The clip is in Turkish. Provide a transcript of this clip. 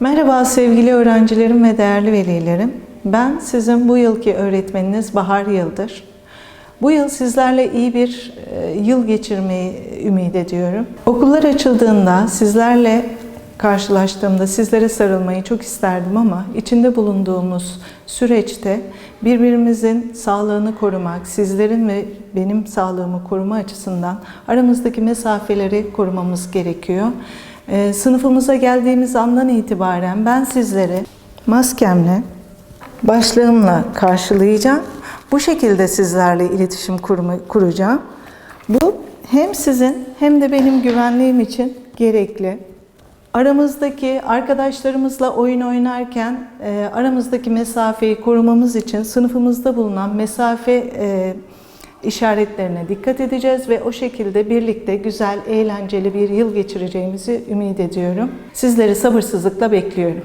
Merhaba sevgili öğrencilerim ve değerli velilerim. Ben sizin bu yılki öğretmeniniz Bahar Yıldır. Bu yıl sizlerle iyi bir e, yıl geçirmeyi ümit ediyorum. Okullar açıldığında sizlerle karşılaştığımda sizlere sarılmayı çok isterdim ama içinde bulunduğumuz süreçte birbirimizin sağlığını korumak, sizlerin ve benim sağlığımı koruma açısından aramızdaki mesafeleri korumamız gerekiyor. Ee, sınıfımıza geldiğimiz andan itibaren ben sizleri maskemle, başlığımla karşılayacağım. Bu şekilde sizlerle iletişim kurma, kuracağım. Bu hem sizin hem de benim güvenliğim için gerekli. Aramızdaki arkadaşlarımızla oyun oynarken e, aramızdaki mesafeyi korumamız için sınıfımızda bulunan mesafe e, işaretlerine dikkat edeceğiz ve o şekilde birlikte güzel, eğlenceli bir yıl geçireceğimizi ümit ediyorum. Sizleri sabırsızlıkla bekliyorum.